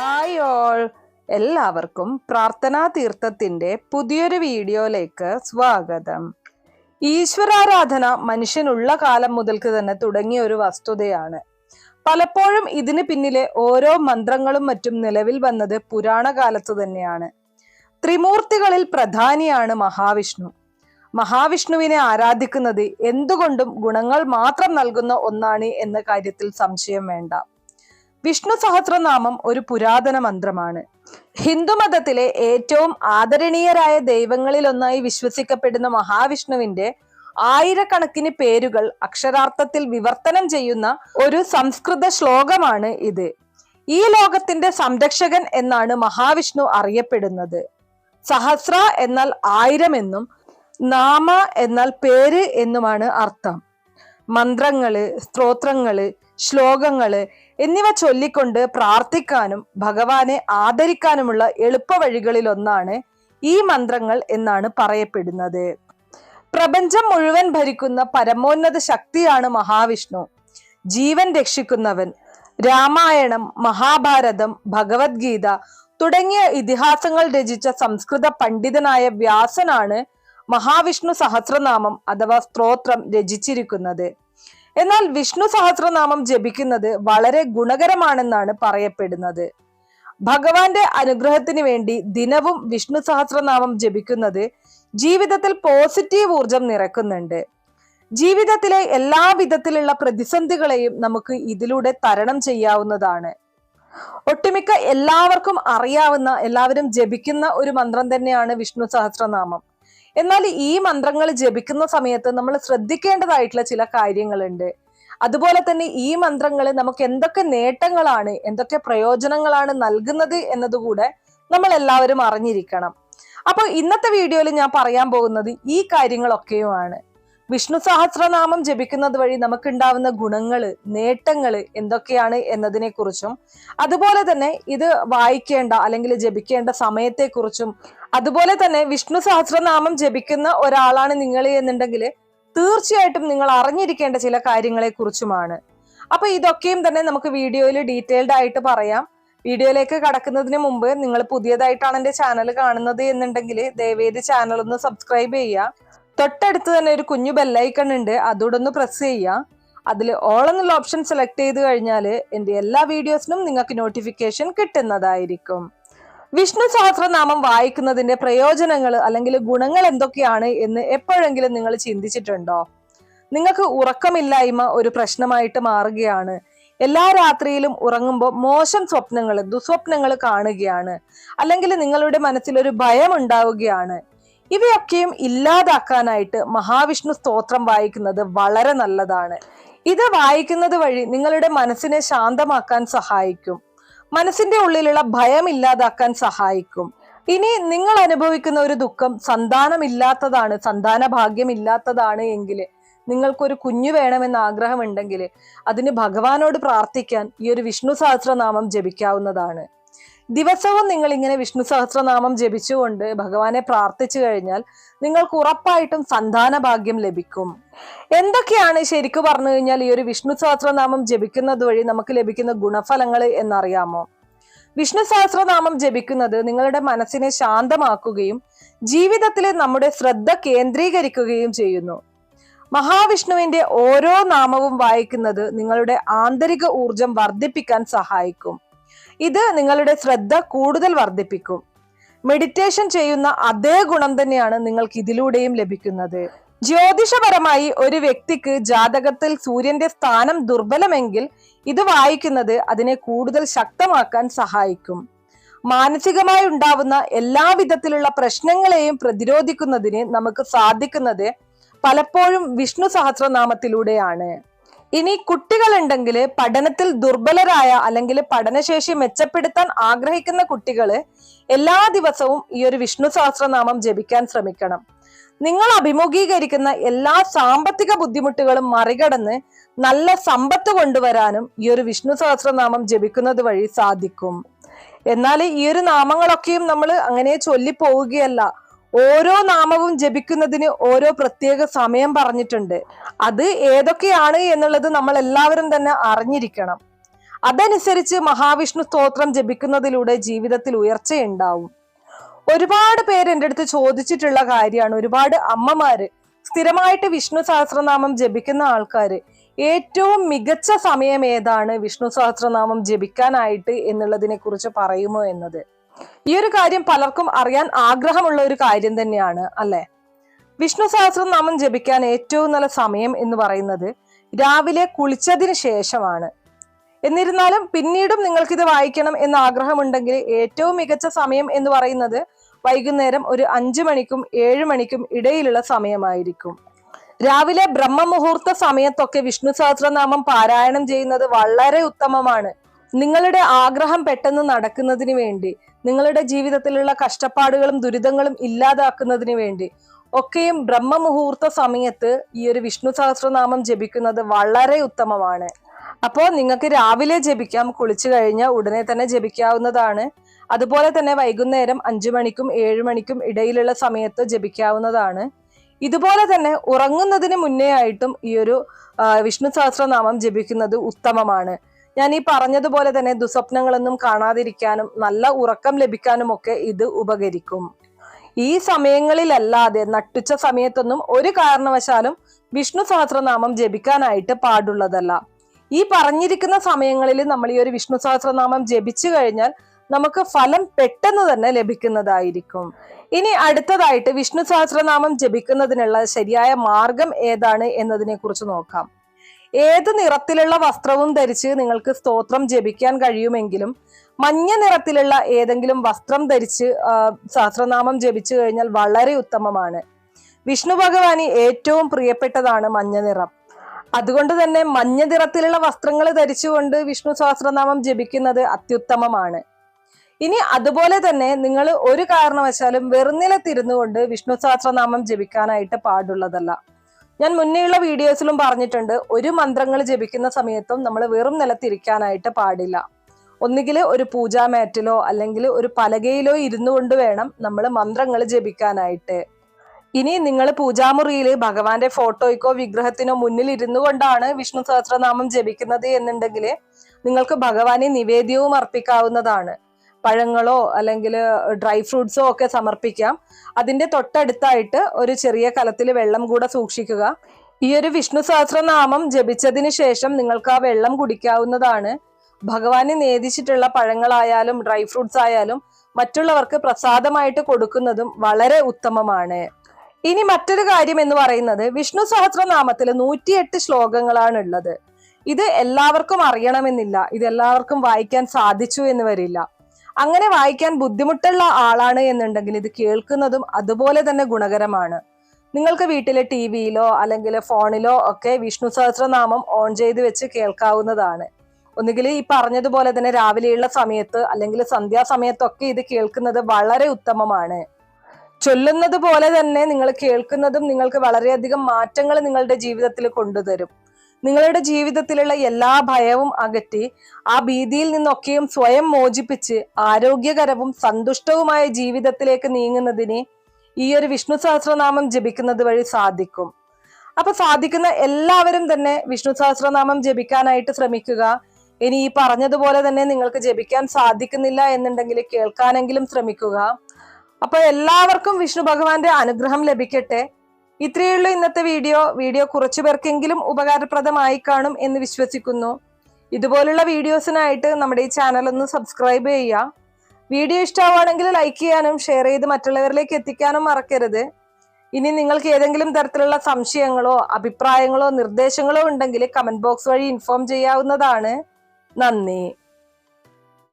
Hi all എല്ലാവർക്കും പ്രാർത്ഥനാ തീർത്ഥത്തിന്റെ പുതിയൊരു വീഡിയോയിലേക്ക് സ്വാഗതം. ഈശ്വരാരാധന മനുഷ്യനുള്ള കാലം മുതൽക്ക് തന്നെ തുടങ്ങിയ ഒരു വസ്തുതയാണ്. പലപ്പോഴും ഇതിന് പിന്നിലെ ഓരോ മന്ത്രങ്ങളും മറ്റും നിലവിൽ വന്നത് പുരാണ കാലത്ത് തന്നെയാണ്. ത്രിമൂർത്തികളിൽ പ്രധാനിയാണ് മഹാവിഷ്ണു. മഹാവിഷ്ണുവിനെ ആരാധിക്കുന്നത് എന്തുകൊണ്ടും ഗുണങ്ങൾ മാത്രം നൽകുന്ന ഒന്നാണ് എന്ന കാര്യത്തിൽ സംശയം വേണ്ട. വിഷ്ണു സഹസ്രനാമം ഒരു പുരാതന മന്ത്രമാണ്. ഹിന്ദുമതത്തിലെ ഏറ്റവും ആദരണീയരായ ദൈവങ്ങളിലൊന്നായി വിശ്വസിക്കപ്പെടുന്ന മഹാവിഷ്ണുവിന്റെ ആയിരക്കണക്കിന് പേരുകൾ അക്ഷരാർത്ഥത്തിൽ വിവർത്തനം ചെയ്യുന്ന ഒരു സംസ്കൃത ശ്ലോകമാണ് ഇത്. ഈ ലോകത്തിന്റെ സംരക്ഷകൻ എന്നാണ് മഹാവിഷ്ണു അറിയപ്പെടുന്നത്. സഹസ്ര എന്നാൽ ആയിരം എന്നും നാമ എന്നാൽ പേര് എന്നുമാണ് അർത്ഥം. മന്ത്രങ്ങൾ സ്ത്രോത്രങ്ങൾ ശ്ലോകങ്ങൾ എന്നിവ ചൊല്ലിക്കൊണ്ട് പ്രാർത്ഥിക്കാനും ഭഗവാനെ ആദരിക്കാനുമുള്ള എളുപ്പ വഴികളിലൊന്നാണ് ഈ മന്ത്രങ്ങൾ എന്നാണ് പറയപ്പെടുന്നത്. പ്രപഞ്ചം മുഴുവൻ ഭരിക്കുന്ന പരമോന്നത ശക്തിയാണ് മഹാവിഷ്ണു. ജീവൻ രക്ഷിക്കുന്നവൻ രാമായണം മഹാഭാരതം ഭഗവത്ഗീത തുടങ്ങിയ ഇതിഹാസങ്ങൾ രചിച്ച സംസ്കൃത പണ്ഡിതനായ വ്യാസനാണ് മഹാവിഷ്ണു സഹസ്രനാമം അഥവാ സ്ത്രോത്രം രചിച്ചിരിക്കുന്നത്. എന്നാൽ വിഷ്ണു സഹസ്രനാമം ജപിക്കുന്നത് വളരെ ഗുണകരമാണെന്നാണ് പറയപ്പെടുന്നത്. ഭഗവാന്റെ അനുഗ്രഹത്തിന് വേണ്ടി ദിനവും വിഷ്ണു സഹസ്രനാമം ജപിക്കുന്നത് ജീവിതത്തിൽ പോസിറ്റീവ് ഊർജം നിറക്കുന്നുണ്ട്. ജീവിതത്തിലെ എല്ലാ വിധത്തിലുള്ള പ്രതിസന്ധികളെയും നമുക്ക് ഇതിലൂടെ തരണം ചെയ്യാവുന്നതാണ്. ഒട്ടുമിക്ക എല്ലാവർക്കും അറിയാവുന്ന എല്ലാവരും ജപിക്കുന്ന ഒരു മന്ത്രം തന്നെയാണ് വിഷ്ണു സഹസ്രനാമം. എന്നാൽ ഈ മന്ത്രങ്ങൾ ജപിക്കുന്ന സമയത്ത് നമ്മൾ ശ്രദ്ധിക്കേണ്ടതായിട്ടുള്ള ചില കാര്യങ്ങളുണ്ട്. അതുപോലെ തന്നെ ഈ മന്ത്രങ്ങൾ നമുക്ക് എന്തൊക്കെ നേട്ടങ്ങളാണ് എന്തൊക്കെ പ്രയോജനങ്ങളാണ് നൽകുന്നത് എന്നതുകൂടെ നമ്മൾ എല്ലാവരും അറിഞ്ഞിരിക്കണം. അപ്പോൾ ഇന്നത്തെ വീഡിയോയിൽ ഞാൻ പറയാൻ പോകുന്നത് ഈ കാര്യങ്ങളൊക്കെയുമാണ്. വിഷ്ണു സഹസ്രനാമം ജപിക്കുന്നത് വഴി നമുക്കുണ്ടാവുന്ന ഗുണങ്ങൾ നേട്ടങ്ങൾ എന്തൊക്കെയാണ് എന്നതിനെ കുറിച്ചും അതുപോലെ തന്നെ ഇത് വായിക്കേണ്ട അല്ലെങ്കിൽ ജപിക്കേണ്ട സമയത്തെക്കുറിച്ചും അതുപോലെ തന്നെ വിഷ്ണു സഹസ്രനാമം ജപിക്കുന്ന ഒരാളാണ് നിങ്ങൾ എന്നുണ്ടെങ്കിൽ തീർച്ചയായിട്ടും നിങ്ങൾ അറിഞ്ഞിരിക്കേണ്ട ചില കാര്യങ്ങളെ കുറിച്ചുമാണ് അപ്പൊ ഇതൊക്കെയും തന്നെ നമുക്ക് വീഡിയോയിൽ ഡീറ്റെയിൽഡ് ആയിട്ട് പറയാം. വീഡിയോയിലേക്ക് കടക്കുന്നതിന് മുമ്പ് നിങ്ങൾ പുതിയതായിട്ടാണ് എന്റെ ചാനൽ കാണുന്നത് എന്നുണ്ടെങ്കിൽ ദയവേത് ചാനൽ ഒന്ന് സബ്സ്ക്രൈബ് ചെയ്യുക. തൊട്ടടുത്ത് തന്നെ ഒരു കുഞ്ഞു ബെല്ലൈക്കൺ ഉണ്ട് അതോടെ ഒന്ന് പ്രസ് ചെയ്യുക. അതിൽ ഓൾ എന്നുള്ള ഓപ്ഷൻ സെലക്ട് ചെയ്ത് കഴിഞ്ഞാൽ എന്റെ എല്ലാ വീഡിയോസിനും നിങ്ങൾക്ക് നോട്ടിഫിക്കേഷൻ കിട്ടുന്നതായിരിക്കും. വിഷ്ണു സഹസ്രനാമം വായിക്കുന്നതിന്റെ പ്രയോജനങ്ങൾ അല്ലെങ്കിൽ ഗുണങ്ങൾ എന്തൊക്കെയാണ് എന്ന് എപ്പോഴെങ്കിലും നിങ്ങൾ ചിന്തിച്ചിട്ടുണ്ടോ? നിങ്ങൾക്ക് ഉറക്കമില്ലായ്മ ഒരു പ്രശ്നമായിട്ട് മാറുകയാണ്. എല്ലാ രാത്രിയിലും ഉറങ്ങുമ്പോൾ മോശം സ്വപ്നങ്ങൾ ദുസ്വപ്നങ്ങൾ കാണുകയാണ്. അല്ലെങ്കിൽ നിങ്ങളുടെ മനസ്സിൽ ഒരു ഭയം ഉണ്ടാവുകയാണ് ഇവയൊക്കെയും ഇല്ലാതാക്കാനായിട്ട് മഹാവിഷ്ണു സ്തോത്രം വായിക്കുന്നത് വളരെ നല്ലതാണ്. ഇത് വായിക്കുന്നത് വഴി നിങ്ങളുടെ മനസ്സിനെ ശാന്തമാക്കാൻ സഹായിക്കും. മനസ്സിന്റെ ഉള്ളിലുള്ള ഭയം ഇല്ലാതാക്കാൻ സഹായിക്കും. ഇനി നിങ്ങൾ അനുഭവിക്കുന്ന ഒരു ദുഃഖം സന്താനമില്ലാത്തതാണ് സന്താന ഭാഗ്യമില്ലാത്തതാണ് എങ്കിൽ നിങ്ങൾക്കൊരു കുഞ്ഞു വേണമെന്ന് ആഗ്രഹമുണ്ടെങ്കിൽ അതിന് ഭഗവാനോട് പ്രാർത്ഥിക്കാൻ ഈ ഒരു വിഷ്ണു സഹസ്രനാമം ജപിക്കാവുന്നതാണ്. ദിവസവും നിങ്ങൾ ഇങ്ങനെ വിഷ്ണു സഹസ്രനാമം ജപിച്ചുകൊണ്ട് ഭഗവാനെ പ്രാർത്ഥിച്ചു കഴിഞ്ഞാൽ നിങ്ങൾക്ക് ഉറപ്പായിട്ടും സന്താന ഭാഗ്യം ലഭിക്കും. എന്തൊക്കെയാണ് ശരിക്കു പറഞ്ഞു കഴിഞ്ഞാൽ ഈ ഒരു വിഷ്ണു സഹസ്രനാമം ജപിക്കുന്നത് വഴി നമുക്ക് ലഭിക്കുന്ന ഗുണഫലങ്ങൾ എന്നറിയാമോ? വിഷ്ണു സഹസ്രനാമം ജപിക്കുന്നത് നിങ്ങളുടെ മനസ്സിനെ ശാന്തമാക്കുകയും ജീവിതത്തിൽ നമ്മുടെ ശ്രദ്ധ കേന്ദ്രീകരിക്കുകയും ചെയ്യുന്നു. മഹാവിഷ്ണുവിന്റെ ഓരോ നാമവും വായിക്കുന്നത് നിങ്ങളുടെ ആന്തരിക ഊർജം വർദ്ധിപ്പിക്കാൻ സഹായിക്കും. ഇത് നിങ്ങളുടെ ശ്രദ്ധ കൂടുതൽ വർദ്ധിപ്പിക്കും. മെഡിറ്റേഷൻ ചെയ്യുന്ന അതേ ഗുണം തന്നെയാണ് നിങ്ങൾക്ക് ഇതിലൂടെയും ലഭിക്കുന്നത്. ജ്യോതിഷപരമായി ഒരു വ്യക്തിക്ക് ജാതകത്തിൽ സൂര്യന്റെ സ്ഥാനം ദുർബലമെങ്കിൽ ഇത് വായിക്കുന്നത് അതിനെ കൂടുതൽ ശക്തമാക്കാൻ സഹായിക്കും. മാനസികമായി ഉണ്ടാവുന്ന എല്ലാ വിധത്തിലുള്ള പ്രശ്നങ്ങളെയും പ്രതിരോധിക്കുന്നതിന് നമുക്ക് സാധിക്കുന്നത് പലപ്പോഴും വിഷ്ണു സഹസ്രനാമത്തിലൂടെയാണ്. ഇനി കുട്ടികളുണ്ടെങ്കിൽ പഠനത്തിൽ ദുർബലരായ അല്ലെങ്കിൽ പഠനശേഷി മെച്ചപ്പെടുത്താൻ ആഗ്രഹിക്കുന്ന കുട്ടികൾ എല്ലാ ദിവസവും ഈ ഒരു വിഷ്ണു സഹസ്രനാമം ജപിക്കാൻ ശ്രമിക്കണം. നിങ്ങൾ അഭിമുഖീകരിക്കുന്ന എല്ലാ സാമ്പത്തിക ബുദ്ധിമുട്ടുകളും മറികടന്ന് നല്ല സമ്പത്ത് കൊണ്ടുവരാനും ഈ ഒരു വിഷ്ണു സഹസ്രനാമം ജപിക്കുന്നത് വഴി സാധിക്കും. എന്നാൽ ഈ ഒരു നാമങ്ങളൊക്കെയും നമ്മൾ അങ്ങനെ ചൊല്ലി പോവുകയല്ല ഓരോ നാമവും ജപിക്കുന്നതിന് ഓരോ പ്രത്യേക സമയം പറഞ്ഞിട്ടുണ്ട്. അത് ഏതൊക്കെയാണ് എന്നുള്ളത് നമ്മൾ എല്ലാവരും തന്നെ അറിഞ്ഞിരിക്കണം. അതനുസരിച്ച് മഹാവിഷ്ണു സ്തോത്രം ജപിക്കുന്നതിലൂടെ ജീവിതത്തിൽ ഉയർച്ചയുണ്ടാവും. ഒരുപാട് പേര് എന്റെ അടുത്ത് ചോദിച്ചിട്ടുള്ള കാര്യമാണ്. ഒരുപാട് അമ്മമാര് സ്ഥിരമായിട്ട് വിഷ്ണു സഹസ്രനാമം ജപിക്കുന്ന ആൾക്കാർ ഏറ്റവും മികച്ച സമയം ഏതാണ് വിഷ്ണു സഹസ്രനാമം ജപിക്കാനായിട്ട് എന്നുള്ളതിനെ കുറിച്ച് പറയുമോ എന്നത്? ഈ ഒരു കാര്യം പലർക്കും അറിയാൻ ആഗ്രഹമുള്ള ഒരു കാര്യം തന്നെയാണ് അല്ലെ? വിഷ്ണു സഹസ്രനാമം ജപിക്കാൻ ഏറ്റവും നല്ല സമയം എന്ന് പറയുന്നത് രാവിലെ കുളിച്ചതിന് ശേഷമാണ്. എന്നിരുന്നാലും പിന്നീടും നിങ്ങൾക്കിത് വായിക്കണം എന്ന് ആഗ്രഹമുണ്ടെങ്കിൽ ഏറ്റവും മികച്ച സമയം എന്ന് പറയുന്നത് വൈകുന്നേരം ഒരു അഞ്ചു മണിക്കും ഏഴ് മണിക്കും ഇടയിലുള്ള സമയമായിരിക്കും. രാവിലെ ബ്രഹ്മമുഹൂർത്ത സമയത്തൊക്കെ വിഷ്ണു സഹസ്രനാമം പാരായണം ചെയ്യുന്നത് വളരെ ഉത്തമമാണ്. നിങ്ങളുടെ ആഗ്രഹം പെട്ടെന്ന് നടക്കുന്നതിന് വേണ്ടി നിങ്ങളുടെ ജീവിതത്തിലുള്ള കഷ്ടപ്പാടുകളും ദുരിതങ്ങളും ഇല്ലാതാക്കുന്നതിന് വേണ്ടി ഒക്കെയും ബ്രഹ്മമുഹൂർത്ത സമയത്ത് ഈ ഒരു വിഷ്ണു സഹസ്രനാമം ജപിക്കുന്നത് വളരെ ഉത്തമമാണ്. അപ്പോൾ നിങ്ങൾക്ക് രാവിലെ ജപിക്കാം കുളിച്ചു കഴിഞ്ഞാൽ ഉടനെ തന്നെ ജപിക്കാവുന്നതാണ്. അതുപോലെ തന്നെ വൈകുന്നേരം അഞ്ചു മണിക്കും ഏഴു മണിക്കും ഇടയിലുള്ള സമയത്ത് ജപിക്കാവുന്നതാണ്. ഇതുപോലെ തന്നെ ഉറങ്ങുന്നതിന് മുന്നേ ആയിട്ടും ഈ ഒരു വിഷ്ണു സഹസ്രനാമം ജപിക്കുന്നത് ഉത്തമമാണ്. ഞാൻ ഈ പറഞ്ഞതുപോലെ തന്നെ ദുസ്വപ്നങ്ങളൊന്നും കാണാതിരിക്കാനും നല്ല ഉറക്കം ലഭിക്കാനും ഒക്കെ ഇത് ഉപകരിക്കും. ഈ സമയങ്ങളിലല്ലാതെ നട്ടുച്ച സമയത്തൊന്നും ഒരു കാരണവശാലും വിഷ്ണു സഹസ്രനാമം ജപിക്കാനായിട്ട് പാടുള്ളതല്ല. ഈ പറഞ്ഞിരിക്കുന്ന സമയങ്ങളിൽ നമ്മൾ ഈ ഒരു വിഷ്ണു സഹസ്രനാമം ജപിച്ചു കഴിഞ്ഞാൽ നമുക്ക് ഫലം പെട്ടെന്ന് തന്നെ ലഭിക്കുന്നതായിരിക്കും. ഇനി അടുത്തതായിട്ട് വിഷ്ണു സഹസ്രനാമം ജപിക്കുന്നതിനുള്ള ശരിയായ മാർഗം ഏതാണ് എന്നതിനെ കുറിച്ച് നോക്കാം. ഏത് നിറത്തിലുള്ള വസ്ത്രവും ധരിച്ച് നിങ്ങൾക്ക് സ്തോത്രം ജപിക്കാൻ കഴിയുമെങ്കിലും മഞ്ഞ നിറത്തിലുള്ള ഏതെങ്കിലും വസ്ത്രം ധരിച്ച് സഹസ്രനാമം ജപിച്ചു കഴിഞ്ഞാൽ വളരെ ഉത്തമമാണ്. വിഷ്ണു ഭഗവാന് ഏറ്റവും പ്രിയപ്പെട്ടതാണ് മഞ്ഞ നിറം. അതുകൊണ്ട് തന്നെ മഞ്ഞ നിറത്തിലുള്ള വസ്ത്രങ്ങൾ ധരിച്ചുകൊണ്ട് വിഷ്ണു സഹസ്രനാമം ജപിക്കുന്നത് അത്യുത്തമമാണ്. ഇനി അതുപോലെ തന്നെ നിങ്ങൾ ഒരു കാരണവശാലും വെറുനിലത്തിരുന്നു കൊണ്ട് വിഷ്ണു സഹസ്രനാമം ജപിക്കാനായിട്ട് പാടുള്ളതല്ല. ഞാൻ മുന്നേയുള്ള വീഡിയോസിലും പറഞ്ഞിട്ടുണ്ട് ഒരു മന്ത്രങ്ങൾ ജപിക്കുന്ന സമയത്തും നമ്മൾ വെറും നിലത്തിരിക്കാനായിട്ട് പാടില്ല. ഒന്നുകിൽ ഒരു പൂജാ മാറ്റിലോ അല്ലെങ്കിൽ ഒരു പലകയിലോ ഇരുന്നു കൊണ്ട് വേണം നമ്മൾ മന്ത്രങ്ങൾ ജപിക്കാനായിട്ട്. ഇനി നിങ്ങൾ പൂജാമുറിയിൽ ഭഗവാന്റെ ഫോട്ടോയ്ക്കോ വിഗ്രഹത്തിനോ മുന്നിൽ ഇരുന്നു കൊണ്ടാണ് വിഷ്ണു സഹസ്രനാമം ജപിക്കുന്നത് എന്നുണ്ടെങ്കിൽ നിങ്ങൾക്ക് ഭഗവാനെ നിവേദ്യവും അർപ്പിക്കാവുന്നതാണ്. പഴങ്ങളോ അല്ലെങ്കിൽ ഡ്രൈ ഫ്രൂട്ട്സോ ഒക്കെ സമർപ്പിക്കാം. അതിന്റെ തൊട്ടടുത്തായിട്ട് ഒരു ചെറിയ കലത്തിൽ വെള്ളം കൂടെ സൂക്ഷിക്കുക. ഈ ഒരു വിഷ്ണു സഹസ്രനാമം ജപിച്ചതിന് ശേഷം നിങ്ങൾക്ക് ആ വെള്ളം കുടിക്കാവുന്നതാണ്. ഭഗവാനെ നേദിച്ചിട്ടുള്ള പഴങ്ങളായാലും ഡ്രൈ ഫ്രൂട്ട്സ് ആയാലും മറ്റുള്ളവർക്ക് പ്രസാദമായിട്ട് കൊടുക്കുന്നതും വളരെ ഉത്തമമാണ്. ഇനി മറ്റൊരു കാര്യം എന്ന് പറയുന്നത് വിഷ്ണു സഹസ്രനാമത്തിൽ നൂറ്റിയെട്ട് ശ്ലോകങ്ങളാണ് ഉള്ളത് ഇത് എല്ലാവർക്കും അറിയണമെന്നില്ല. ഇത് എല്ലാവർക്കും വായിക്കാൻ സാധിച്ചു എന്ന് വരില്ല. അങ്ങനെ വായിക്കാൻ ബുദ്ധിമുട്ടുള്ള ആളാണ് എന്നുണ്ടെങ്കിൽ ഇത് കേൾക്കുന്നതും അതുപോലെ തന്നെ ഗുണകരമാണ്. നിങ്ങൾക്ക് വീട്ടിലെ ടി വിയിലോ അല്ലെങ്കിൽ ഫോണിലോ ഒക്കെ വിഷ്ണു സഹസ്രനാമം ഓൺ ചെയ്ത് വെച്ച് കേൾക്കാവുന്നതാണ്. ഒന്നുകിൽ ഈ പറഞ്ഞതുപോലെ തന്നെ രാവിലെയുള്ള സമയത്ത് അല്ലെങ്കിൽ സന്ധ്യാസമയത്തൊക്കെ ഇത് കേൾക്കുന്നത് വളരെ ഉത്തമമാണ്. ചൊല്ലുന്നത് പോലെ തന്നെ നിങ്ങൾ കേൾക്കുന്നതും നിങ്ങൾക്ക് വളരെയധികം മാറ്റങ്ങൾ നിങ്ങളുടെ ജീവിതത്തിൽ കൊണ്ടുതരും. നിങ്ങളുടെ ജീവിതത്തിലുള്ള എല്ലാ ഭയവും അകറ്റി ആ ഭീതിയിൽ നിന്നൊക്കെയും സ്വയം മോചിപ്പിച്ച് ആരോഗ്യകരവും സന്തുഷ്ടവുമായ ജീവിതത്തിലേക്ക് നീങ്ങുന്നതിന് ഈ ഒരു വിഷ്ണു സഹസ്രനാമം ജപിക്കുന്നത് വഴി സാധിക്കും. അപ്പൊ സാധിക്കുന്ന എല്ലാവരും തന്നെ വിഷ്ണു സഹസ്രനാമം ജപിക്കാനായിട്ട് ശ്രമിക്കുക. ഇനി ഈ പറഞ്ഞതുപോലെ തന്നെ നിങ്ങൾക്ക് ജപിക്കാൻ സാധിക്കുന്നില്ല എന്നുണ്ടെങ്കിൽ കേൾക്കാനെങ്കിലും ശ്രമിക്കുക. അപ്പൊ എല്ലാവർക്കും വിഷ്ണു ഭഗവാന്റെ അനുഗ്രഹം ലഭിക്കട്ടെ. ഇത്രയേ ഉള്ളൂ ഇന്നത്തെ വീഡിയോ വീഡിയോ കുറച്ചു പേർക്കെങ്കിലും ഉപകാരപ്രദമായി കാണും എന്ന് വിശ്വസിക്കുന്നു. ഇതുപോലുള്ള വീഡിയോസിനായിട്ട് നമ്മുടെ ഈ ചാനൽ ഒന്ന് സബ്സ്ക്രൈബ് ചെയ്യുക. വീഡിയോ ഇഷ്ടമാവുകയാണെങ്കിൽ ലൈക്ക് ചെയ്യാനും ഷെയർ ചെയ്ത് മറ്റുള്ളവരിലേക്ക് എത്തിക്കാനും മറക്കരുത്. ഇനി നിങ്ങൾക്ക് ഏതെങ്കിലും തരത്തിലുള്ള സംശയങ്ങളോ അഭിപ്രായങ്ങളോ നിർദ്ദേശങ്ങളോ ഉണ്ടെങ്കിൽ കമന്റ് ബോക്സ് വഴി ഇൻഫോം ചെയ്യാവുന്നതാണ്. നന്ദി.